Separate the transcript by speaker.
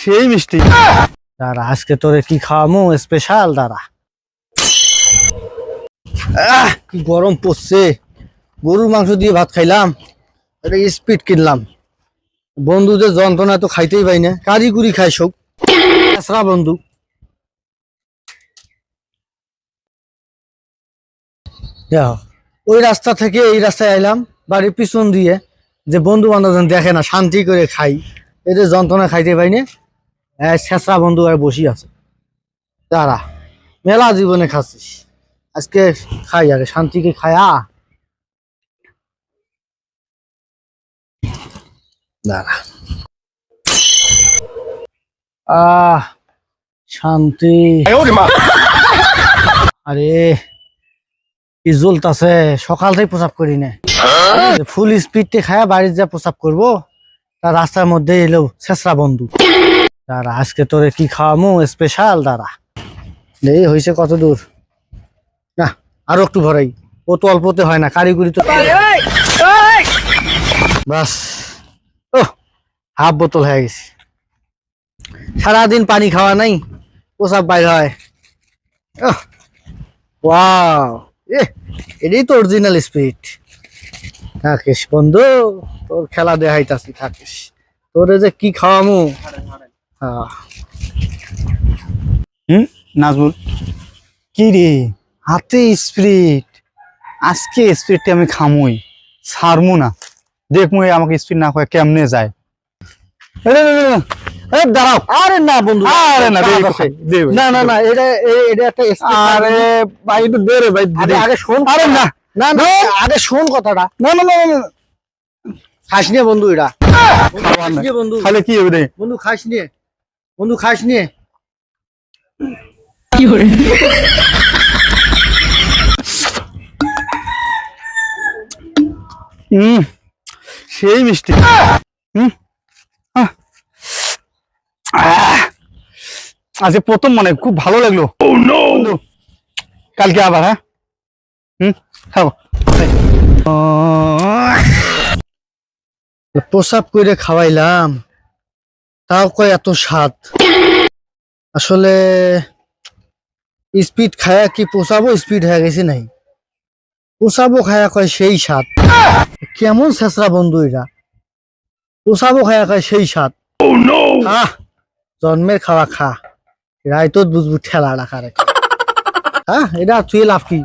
Speaker 1: সেই মিষ্টি। দাঁড়া, আজকে তোরে কি খাওয়ামু? স্পেশাল দাঁড়া। কি গরম পড়ছে। গরুর মাংস দিয়ে ভাত খাইলাম এটা স্পিড কিনলাম। বন্ধুদের যন্ত্রণা তো খাইতেই পাই না কারি কুরি খাই সব বন্ধু। ওই রাস্তা থেকে এই রাস্তায় আইলাম, বাড়ির পিছন দিয়ে, যে বন্ধু বান্ধব দেখে না, শান্তি করে খাই। এদের যন্ত্রণা খাইতে পাই না শেষরা বন্ধু আর বসি আছে। তারা মেলা জীবনে খাচ্ছিস। আজকে খাই আগে শান্তিকে খায়া দাঁড়া। আহ শান্তি। আরে কি জ্বলতাছে সকাল থেকে প্রসাব করি না। ফুল স্পিডে খায়া বাড়ির যা প্রসাব করব। তার রাস্তার মধ্যে এলো শেষরা বন্ধু। দাঁড়া আজকে তোরে কি খাওয়ামো? স্পেশাল দাঁড়া। এই হয়েছে কত দূর। না আরও একটু ভরাই। ও তো অল্পতে হয় না কারিগরি তো বাস। ও হাফ বোতল হয়ে গেছে। সারাদিন পানি খাওয়া নাই প্রসাব বাইর হয়। ওয়াও। এ এটাই তো অরিজিনাল স্পিড থাকিস বন্ধু তোর খেলা দেখাইতাছি থাকিস। তোরে যে কি খাওয়ামু?
Speaker 2: হুম? নাজমুল? কি রে? হাতে স্পিরিট আজকে স্পিরিটটা আমি খামুই। ছাড়মু না। দেখমু আমাকে স্পিড না করে কেমনে যায়।
Speaker 1: দাঁড়াও। আরে না বন্ধু।
Speaker 2: আরে না।
Speaker 1: না না না এটা এটা একটা
Speaker 2: আরে ভাই একটু দে রে ভাই
Speaker 1: আগে শোন।
Speaker 2: আরে না।
Speaker 1: না না আগে শোন কথাটা।
Speaker 2: না না না
Speaker 1: খাস নিয়ে বন্ধু এটা বন্ধু।
Speaker 2: খালে কি হবে রে?
Speaker 1: বন্ধু খাস নিয়ে। বন্ধু খাস নিয়ে।
Speaker 2: হুম সেই মিষ্টি। হুম। আজকে প্রথম মনে খুব ভালো লাগল। বন্ধু, কালকে আবার হ্যাঁ?
Speaker 1: প্রসাব করে খাওয়াইলাম। তাও কয় এত স্বাদ। আসলে স্পিড খায়া কি পোষাবো স্পিড হয়ে গেছে নাই? পোষাবো খায়া কয় সেই স্বাদ। কেমন শেষরা বন্ধু এটা পোষাবো খায়া কয় সেই স্বাদ। আহ জন্মের খাওয়া খা। রাইতত বুঝবু ঠেলা রাখা রেখা হ্যাঁ এটা তুই লাভ কি?